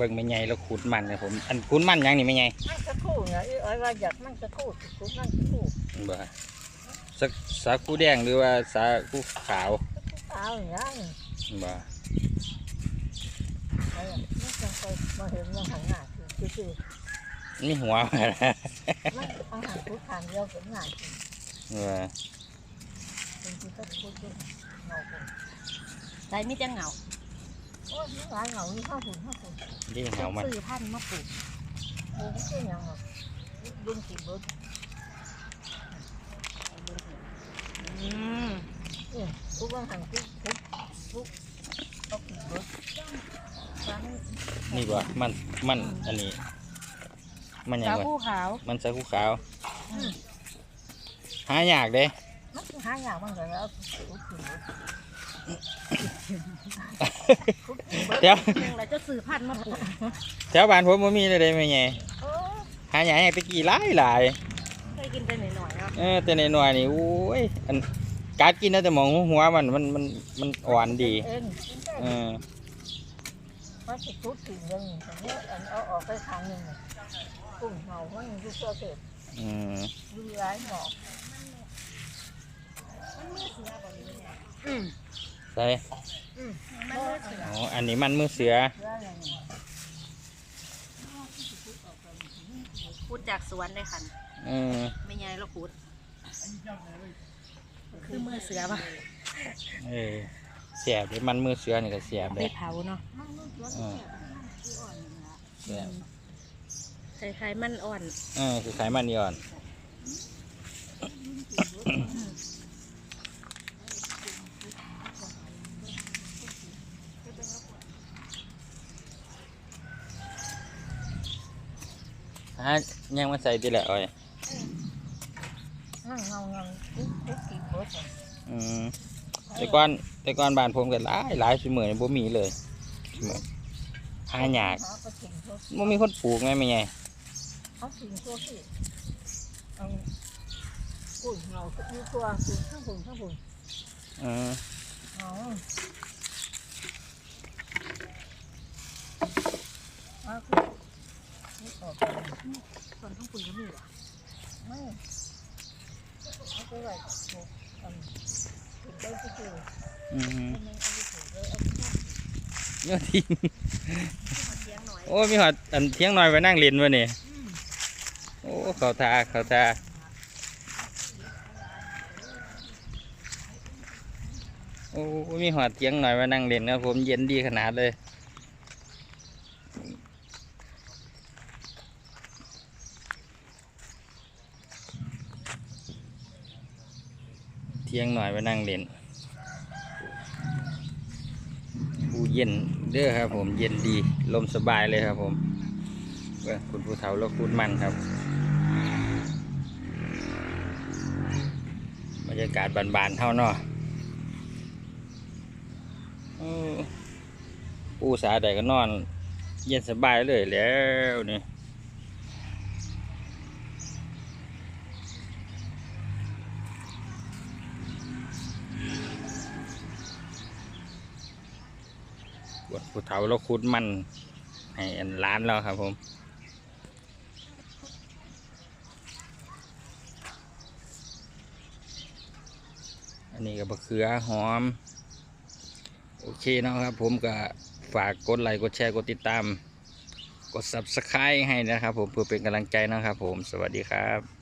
เบิ่งไม่ใหญ่แล้วขุดมันครับผม อันขุดมันหยังนี่ไม่ใหญ่มันจะคู่เนี่ยไอ้ว่าอยากมันจะคู่คู่มันจะคู่บ่สักสาคูแดงหรือว่าสาคูขาวเอาอย่างนั้นบ่ไอ้มันจะไปมาเห็นมันหันหน้าคือคือมีหัวมันเอาหันคู่ทางเดียวกับหน้าคือว่าเป็นที่ก็คู่คือเงาคนใส่มีแต่เหงา โอ้ยมันหลายเงานี่ข้าวหุ่นข้าวหุ่นดีเหงามันซื้อพันธุ์มาปลูกโอ้ไม่ใช่ยังหรอกดุนสีเบิร์ดอืมเนี่ยคู่บางหันคู่คู่คู่เอาสีเบิร์ดฟังนี่บ่มันมันอันนี้ มันหยังสาววะผู้ขาวมันสาคูขาวหายากเด้มันหาอย่างมันก็แล้วคู่สีเบิร์ดคู่สีเบิร์ ดเดี๋ยวหนึ่งเราจะซื้อพันธุ์มาปลูกแถวบ้านผมบ่มีเลยเด้ไม่ใหญ่โอ้หายากให้ตะกี้หลายหลายเคยกินไปหน่อยๆเนาะเออแต่ในหน่อยๆนี่โอ้ยอันกัดกินนะแต่หมองหัวมันมันมันมันอ่อนดีเองกินได้เออมันจะทุบถึงเรื่องอย่างนี้อันเอาออกไปทางหนึ่งกุ้งเห่ามันอยู่ตัวเสร็จอืมดูร้ายหนอกอืม ใส่มันเลยเสียอ๋ออันนี้มันมือเสือร้ายอย่างนี้พูดจากสวนเลยค่ะเออไม่ใหญ่แล้วพูด คือมือเสือป่ะเออเสียบเลยมันมือเสือนี่ก็เสียบเลได้ยเผาเนาะเออเสียบคล้ายๆมันอ่อน เออคือไขมันนี่อ่อน ฮะยังมาใส่ดีแหละอ้อยนั่งเงาเงาทุบทุบกินเบิร์ดเลยอืมแต่ก่อนแต่ก่อนบ้านผมก็หลายหลายสิเหมือนบ่มีเลยสิมื้อหายากหาไปกินทั่วบ่มีคนปลูกไงแม่ไงเขากินทั่วที่เอากุ้งเห่าอยู่ตัวกุ้งข้างหุ่นข้างหุ่นเอออ๋อเอาคือ นี่ออกไปส่วนข้างปุ่นก็มีเหรอไม่เอาไปไว้หมกอันติดได้ก็คืออืมไม่เอาไปถูกเลยเอาไปทอดเนื้อทิ้งเสียงหน่อยโอ้มีหอดอันเที่ยงน้อยไปนั่งเล่นวะเนี่ยโอ้เขาทาเขาทาโอ้มีหอดเที่ยงหน่อยมานั่งเล่นครับผมเย็นดีขนาดเลย เที่ยงหน่อยไปนั่งเล่นอูเย็นเด้อครับผมเย็นดีลมสบายเลยครับผมเว้ยคุณผู้เฒ่าแล้วคุณมันครับบรรยากาศบานๆเท่านาะเออปูสาใดก็นอน เย็นสบายเลยแล้วนี่ ผู้เฒ่าแล้วคุณมันให้อันร้านแล้วครับผมอันนี้ก็บะเขือหอม โอเคนะครับผมก็ฝากกดไลค์กดแชร์กดติดตาม กด subscribe ให้นะครับผมเพื่อเป็นกำลังใจนะครับผมสวัสดีครับ